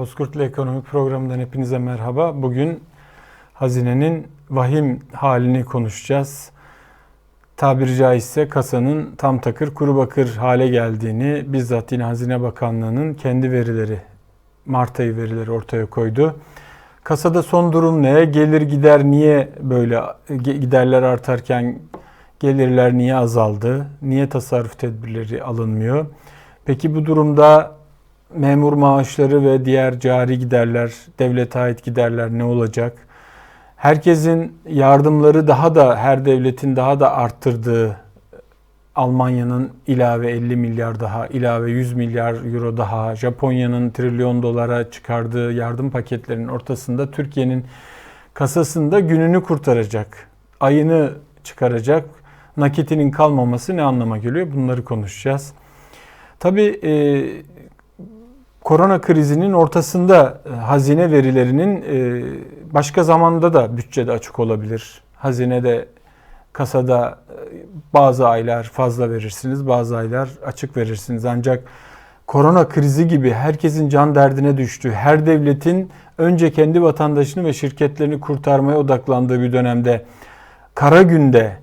Bozkurt'la ekonomik programından hepinize merhaba. Bugün hazinenin vahim halini konuşacağız. Tabiri caizse kasanın tam takır kuru bakır hale geldiğini bizzat yine Hazine Bakanlığı'nın kendi verileri, Mart ayı verileri ortaya koydu. Kasada son durum ne? Gelir gider niye böyle giderler artarken gelirler niye azaldı? Niye tasarruf tedbirleri alınmıyor? Peki bu durumda memur maaşları ve diğer cari giderler, devlete ait giderler ne olacak? Herkesin yardımları daha da her devletin daha da arttırdığı Almanya'nın ilave 50 milyar daha, ilave 100 milyar euro daha, Japonya'nın trilyon dolara çıkardığı yardım paketlerinin ortasında Türkiye'nin kasasında gününü kurtaracak, ayını çıkaracak, nakitinin kalmaması ne anlama geliyor? Bunları konuşacağız. Tabii e, korona krizinin ortasında e, hazine verilerinin e, başka zamanda da bütçede açık olabilir. Hazinede kasada e, bazı aylar fazla verirsiniz, bazı aylar açık verirsiniz. Ancak korona krizi gibi herkesin can derdine düştüğü, her devletin önce kendi vatandaşını ve şirketlerini kurtarmaya odaklandığı bir dönemde kara günde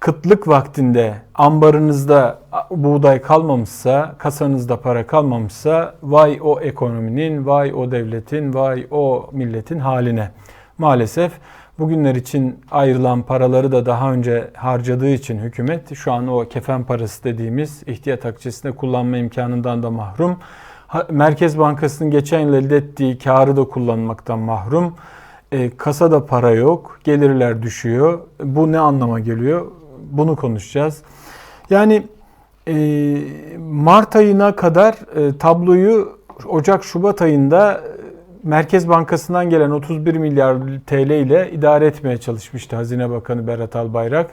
kıtlık vaktinde ambarınızda buğday kalmamışsa, kasanızda para kalmamışsa vay o ekonominin, vay o devletin, vay o milletin haline. Maalesef bugünler için ayrılan paraları da daha önce harcadığı için hükümet şu an o kefen parası dediğimiz ihtiyat akçesinde kullanma imkanından da mahrum. Merkez Bankası'nın geçen yıl elde ettiği karı da kullanmaktan mahrum. E, kasada para yok, gelirler düşüyor. Bu ne anlama geliyor? Bunu konuşacağız. Yani e, Mart ayına kadar e, tabloyu Ocak-Şubat ayında e, Merkez Bankası'ndan gelen 31 milyar TL ile idare etmeye çalışmıştı Hazine Bakanı Berat Albayrak.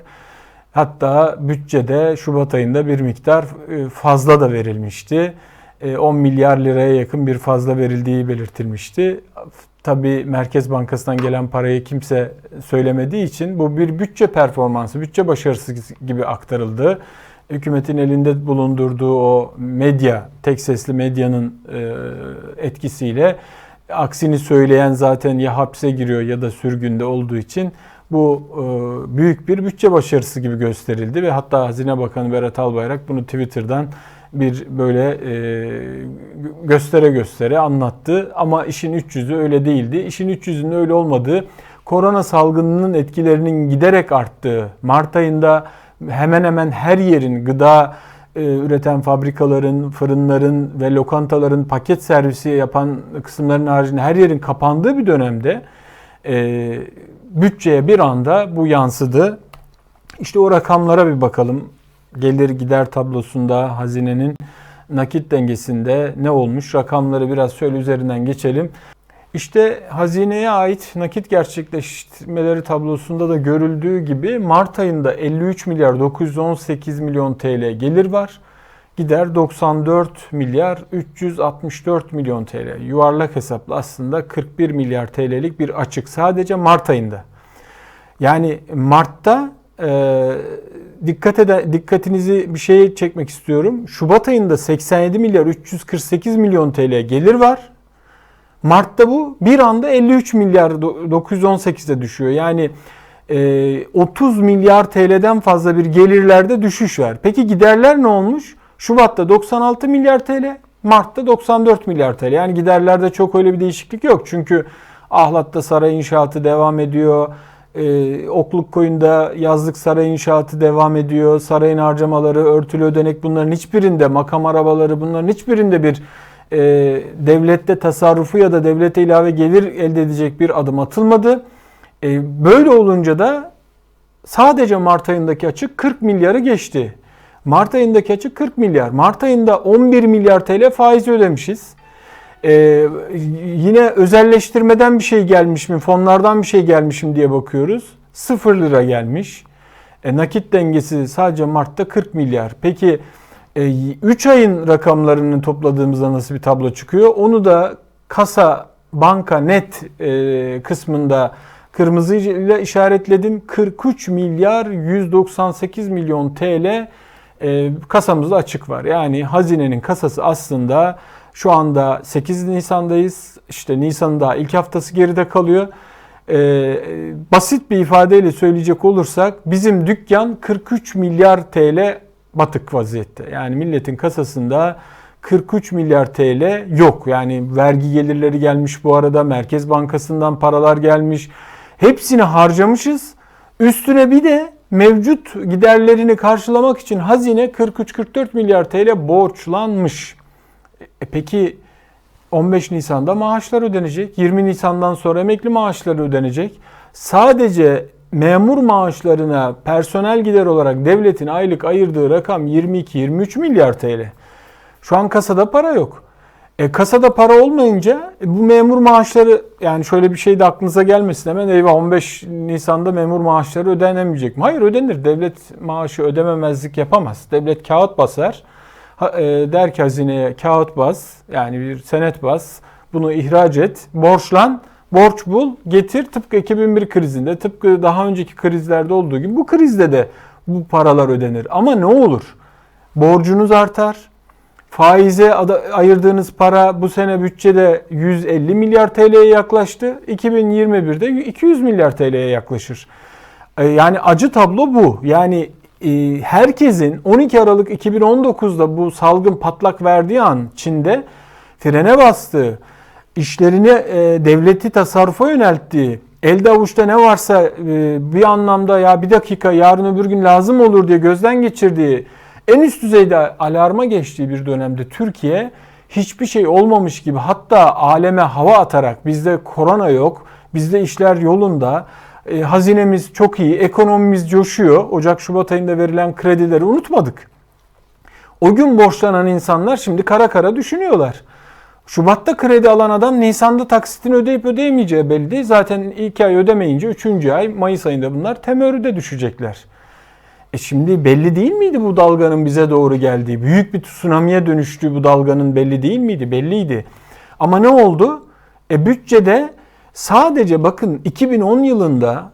Hatta bütçede Şubat ayında bir miktar e, fazla da verilmişti. 10 e, milyar liraya yakın bir fazla verildiği belirtilmişti. Tabi Merkez Bankası'ndan gelen parayı kimse söylemediği için bu bir bütçe performansı, bütçe başarısı gibi aktarıldı. Hükümetin elinde bulundurduğu o medya, tek sesli medyanın e, etkisiyle aksini söyleyen zaten ya hapse giriyor ya da sürgünde olduğu için bu e, büyük bir bütçe başarısı gibi gösterildi ve hatta Hazine Bakanı Berat Albayrak bunu Twitter'dan bir böyle e, göstere göstere anlattı. Ama işin üç yüzü öyle değildi. İşin üç yüzünün öyle olmadığı, korona salgınının etkilerinin giderek arttığı, Mart ayında hemen hemen her yerin gıda e, üreten fabrikaların, fırınların ve lokantaların paket servisi yapan kısımların haricinde her yerin kapandığı bir dönemde e, bütçeye bir anda bu yansıdı. İşte o rakamlara bir bakalım gelir gider tablosunda hazinenin nakit dengesinde ne olmuş? Rakamları biraz şöyle üzerinden geçelim. İşte hazineye ait nakit gerçekleştirmeleri tablosunda da görüldüğü gibi Mart ayında 53 milyar 918 milyon TL gelir var. Gider 94 milyar 364 milyon TL. Yuvarlak hesapla aslında 41 milyar TL'lik bir açık sadece Mart ayında. Yani Mart'ta e, dikkat ede, dikkatinizi bir şeye çekmek istiyorum. Şubat ayında 87 milyar 348 milyon TL gelir var. Mart'ta bu bir anda 53 milyar 918'e düşüyor. Yani e, 30 milyar TL'den fazla bir gelirlerde düşüş var. Peki giderler ne olmuş? Şubat'ta 96 milyar TL, Mart'ta 94 milyar TL. Yani giderlerde çok öyle bir değişiklik yok. Çünkü Ahlat'ta saray inşaatı devam ediyor. Ee, Okluk Koyun'da yazlık saray inşaatı devam ediyor. Sarayın harcamaları, örtülü ödenek bunların hiçbirinde, makam arabaları bunların hiçbirinde bir e, devlette tasarrufu ya da devlete ilave gelir elde edecek bir adım atılmadı. E, böyle olunca da sadece Mart ayındaki açık 40 milyarı geçti. Mart ayındaki açık 40 milyar. Mart ayında 11 milyar TL faiz ödemişiz. Ee, yine özelleştirmeden bir şey gelmiş mi, fonlardan bir şey gelmiş mi diye bakıyoruz. 0 lira gelmiş. E, nakit dengesi sadece Mart'ta 40 milyar. Peki e, 3 ayın rakamlarını topladığımızda nasıl bir tablo çıkıyor? Onu da kasa, banka, net e, kısmında kırmızıyla işaretledim. 43 milyar 198 milyon TL e, kasamızda açık var. Yani hazinenin kasası aslında Şu anda 8 Nisan'dayız. İşte Nisan'ın daha ilk haftası geride kalıyor. Ee, basit bir ifadeyle söyleyecek olursak bizim dükkan 43 milyar TL batık vaziyette. Yani milletin kasasında 43 milyar TL yok. Yani vergi gelirleri gelmiş bu arada. Merkez Bankası'ndan paralar gelmiş. Hepsini harcamışız. Üstüne bir de mevcut giderlerini karşılamak için hazine 43-44 milyar TL borçlanmış. E peki 15 Nisan'da maaşlar ödenecek. 20 Nisan'dan sonra emekli maaşları ödenecek. Sadece memur maaşlarına personel gider olarak devletin aylık ayırdığı rakam 22-23 milyar TL. Şu an kasada para yok. E, kasada para olmayınca e, bu memur maaşları yani şöyle bir şey de aklınıza gelmesin hemen eyvah 15 Nisan'da memur maaşları ödenemeyecek mi? Hayır ödenir. Devlet maaşı ödememezlik yapamaz. Devlet kağıt basar. E, der ki hazineye kağıt bas yani bir senet bas. Bunu ihraç et. Borçlan. Borç bul, getir tıpkı 2001 krizinde, tıpkı daha önceki krizlerde olduğu gibi bu krizde de bu paralar ödenir. Ama ne olur? Borcunuz artar, Faize ayırdığınız para bu sene bütçede 150 milyar TL'ye yaklaştı. 2021'de 200 milyar TL'ye yaklaşır. E, yani acı tablo bu. Yani e, herkesin 12 Aralık 2019'da bu salgın patlak verdiği an Çin'de frene bastığı, işlerini e, devleti tasarrufa yönelttiği, elde avuçta ne varsa bir anlamda ya bir dakika yarın öbür gün lazım olur diye gözden geçirdiği en üst düzeyde alarma geçtiği bir dönemde Türkiye hiçbir şey olmamış gibi hatta aleme hava atarak bizde korona yok, bizde işler yolunda, e, hazinemiz çok iyi, ekonomimiz coşuyor. Ocak-Şubat ayında verilen kredileri unutmadık. O gün borçlanan insanlar şimdi kara kara düşünüyorlar. Şubat'ta kredi alan adam Nisan'da taksitini ödeyip ödeyemeyeceği belli değil. Zaten ilk ay ödemeyince 3. ay Mayıs ayında bunlar temerrüde düşecekler. E şimdi belli değil miydi bu dalganın bize doğru geldiği? Büyük bir tsunami'ye dönüştüğü bu dalganın belli değil miydi? Belliydi. Ama ne oldu? E bütçede sadece bakın 2010 yılında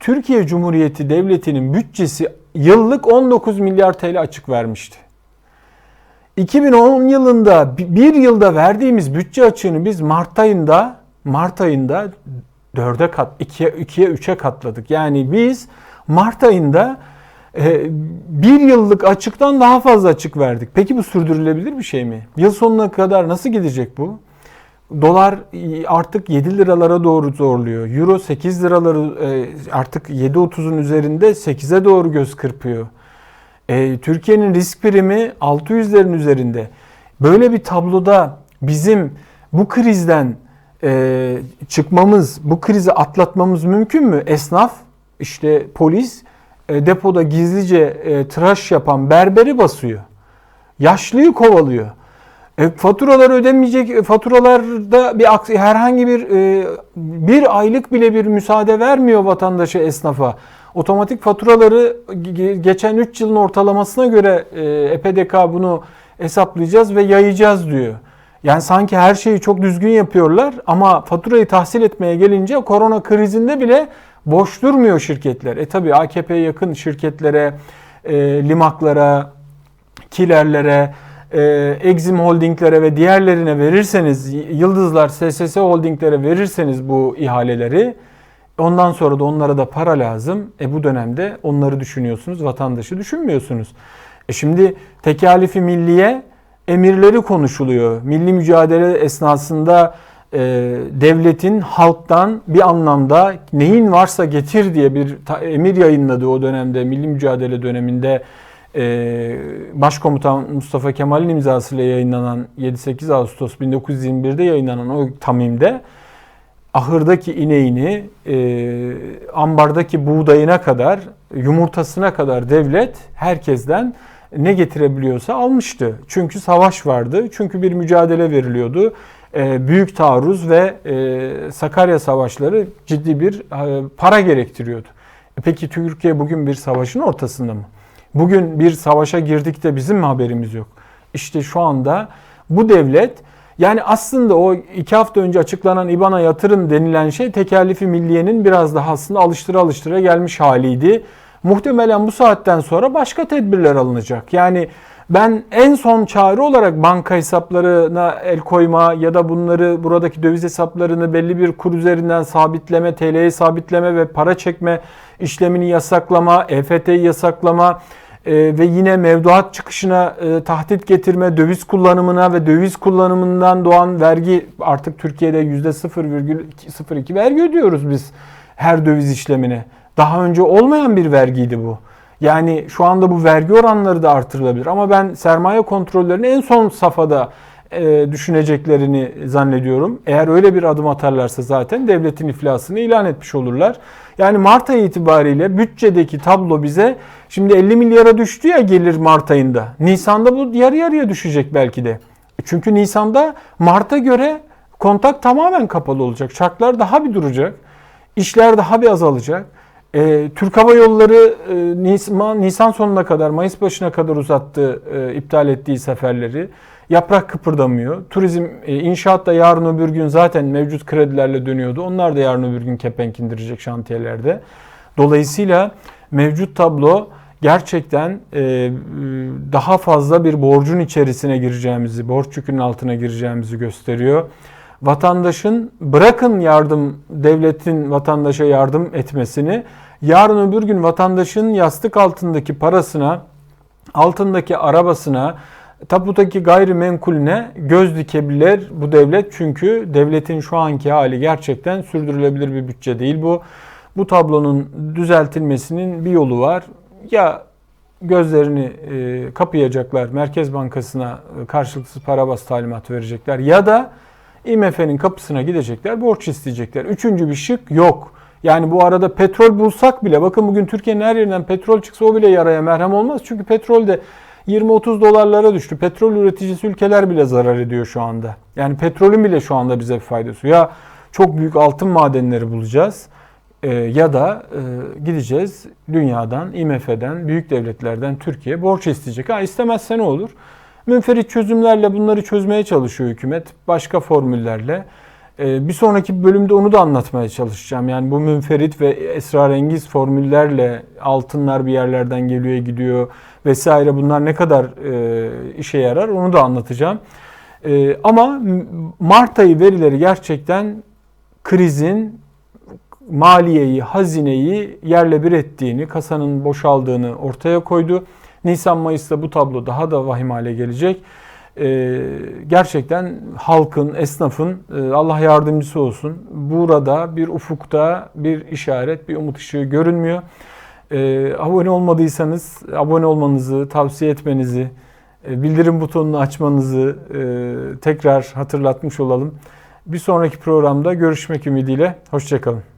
Türkiye Cumhuriyeti Devleti'nin bütçesi yıllık 19 milyar TL açık vermişti. 2010 yılında bir yılda verdiğimiz bütçe açığını biz Mart ayında Mart ayında 4'e kat 2'ye 2'ye 3'e katladık. Yani biz Mart ayında ee, bir yıllık açıktan daha fazla açık verdik. Peki bu sürdürülebilir bir şey mi? Yıl sonuna kadar nasıl gidecek bu? Dolar artık 7 liralara doğru zorluyor. Euro 8 liraları e, artık 7.30'un üzerinde 8'e doğru göz kırpıyor. E, Türkiye'nin risk primi 600'lerin üzerinde. Böyle bir tabloda bizim bu krizden e, çıkmamız, bu krizi atlatmamız mümkün mü? Esnaf, işte polis depoda gizlice tıraş yapan berberi basıyor. Yaşlıyı kovalıyor. E, faturalar ödemeyecek, e, faturalarda bir herhangi bir e, bir aylık bile bir müsaade vermiyor vatandaşa, esnafa. Otomatik faturaları geçen 3 yılın ortalamasına göre e, EPDK bunu hesaplayacağız ve yayacağız diyor. Yani sanki her şeyi çok düzgün yapıyorlar ama faturayı tahsil etmeye gelince korona krizinde bile boş durmuyor şirketler. E tabi AKP'ye yakın şirketlere, e, limaklara, kilerlere, e, Exim Holdinglere ve diğerlerine verirseniz, Yıldızlar, SSS Holdinglere verirseniz bu ihaleleri ondan sonra da onlara da para lazım. E bu dönemde onları düşünüyorsunuz, vatandaşı düşünmüyorsunuz. E şimdi tekalifi milliye emirleri konuşuluyor. Milli mücadele esnasında e, devletin halktan bir anlamda neyin varsa getir diye bir emir yayınladığı o dönemde milli mücadele döneminde e, Başkomutan Mustafa Kemal'in imzasıyla yayınlanan 7-8 Ağustos 1921'de yayınlanan o tamimde ahırdaki ineğini, e, ambardaki buğdayına kadar, yumurtasına kadar devlet herkesten ne getirebiliyorsa almıştı. Çünkü savaş vardı, çünkü bir mücadele veriliyordu. E, büyük taarruz ve e, Sakarya savaşları ciddi bir e, para gerektiriyordu. Peki Türkiye bugün bir savaşın ortasında mı? Bugün bir savaşa girdik de bizim mi haberimiz yok? İşte şu anda bu devlet yani aslında o iki hafta önce açıklanan İBAN'a yatırım denilen şey tekerlifi milliyenin biraz daha aslında alıştıra alıştıra gelmiş haliydi. Muhtemelen bu saatten sonra başka tedbirler alınacak. Yani Ben en son çare olarak banka hesaplarına el koyma ya da bunları buradaki döviz hesaplarını belli bir kur üzerinden sabitleme, TL'ye sabitleme ve para çekme işlemini yasaklama, EFT'yi yasaklama e, ve yine mevduat çıkışına e, tahdit getirme, döviz kullanımına ve döviz kullanımından doğan vergi artık Türkiye'de %0,02 vergi ödüyoruz biz her döviz işlemine. Daha önce olmayan bir vergiydi bu. Yani şu anda bu vergi oranları da artırılabilir ama ben sermaye kontrollerini en son safhada e, düşüneceklerini zannediyorum. Eğer öyle bir adım atarlarsa zaten devletin iflasını ilan etmiş olurlar. Yani Mart ayı itibariyle bütçedeki tablo bize şimdi 50 milyara düştü ya gelir Mart ayında. Nisan'da bu yarı yarıya düşecek belki de. Çünkü Nisan'da Mart'a göre kontak tamamen kapalı olacak. Çarklar daha bir duracak. İşler daha bir azalacak. E, Türk Hava Yolları e, Nisan, Nisan sonuna kadar, Mayıs başına kadar uzattı e, iptal ettiği seferleri. Yaprak kıpırdamıyor. Turizm, e, inşaat da yarın öbür gün zaten mevcut kredilerle dönüyordu. Onlar da yarın öbür gün kepenk indirecek şantiyelerde. Dolayısıyla mevcut tablo gerçekten e, daha fazla bir borcun içerisine gireceğimizi, borç yükünün altına gireceğimizi gösteriyor vatandaşın bırakın yardım devletin vatandaşa yardım etmesini yarın öbür gün vatandaşın yastık altındaki parasına, altındaki arabasına, tapudaki gayrimenkulüne göz dikebilir bu devlet. Çünkü devletin şu anki hali gerçekten sürdürülebilir bir bütçe değil bu. Bu tablonun düzeltilmesinin bir yolu var. Ya gözlerini e, kapayacaklar, Merkez Bankası'na e, karşılıksız para bas talimat verecekler ya da IMF'nin kapısına gidecekler, borç isteyecekler. Üçüncü bir şık yok. Yani bu arada petrol bulsak bile bakın bugün Türkiye'nin her yerinden petrol çıksa o bile yaraya merhem olmaz. Çünkü petrol de 20-30 dolarlara düştü. Petrol üreticisi ülkeler bile zarar ediyor şu anda. Yani petrolün bile şu anda bize bir faydası. Ya çok büyük altın madenleri bulacağız e, ya da e, gideceğiz dünyadan, IMF'den, büyük devletlerden Türkiye borç isteyecek. Ha istemezse ne olur? Münferit çözümlerle bunları çözmeye çalışıyor hükümet. Başka formüllerle. Ee, bir sonraki bölümde onu da anlatmaya çalışacağım. Yani bu münferit ve esrarengiz formüllerle altınlar bir yerlerden geliyor gidiyor vesaire bunlar ne kadar e, işe yarar onu da anlatacağım. E, ama Mart ayı verileri gerçekten krizin maliyeyi, hazineyi yerle bir ettiğini, kasanın boşaldığını ortaya koydu. Nisan-Mayıs'ta bu tablo daha da vahim hale gelecek. Ee, gerçekten halkın, esnafın e, Allah yardımcısı olsun. Burada bir ufukta bir işaret, bir umut ışığı görünmüyor. Ee, abone olmadıysanız abone olmanızı, tavsiye etmenizi, e, bildirim butonunu açmanızı e, tekrar hatırlatmış olalım. Bir sonraki programda görüşmek ümidiyle. Hoşçakalın.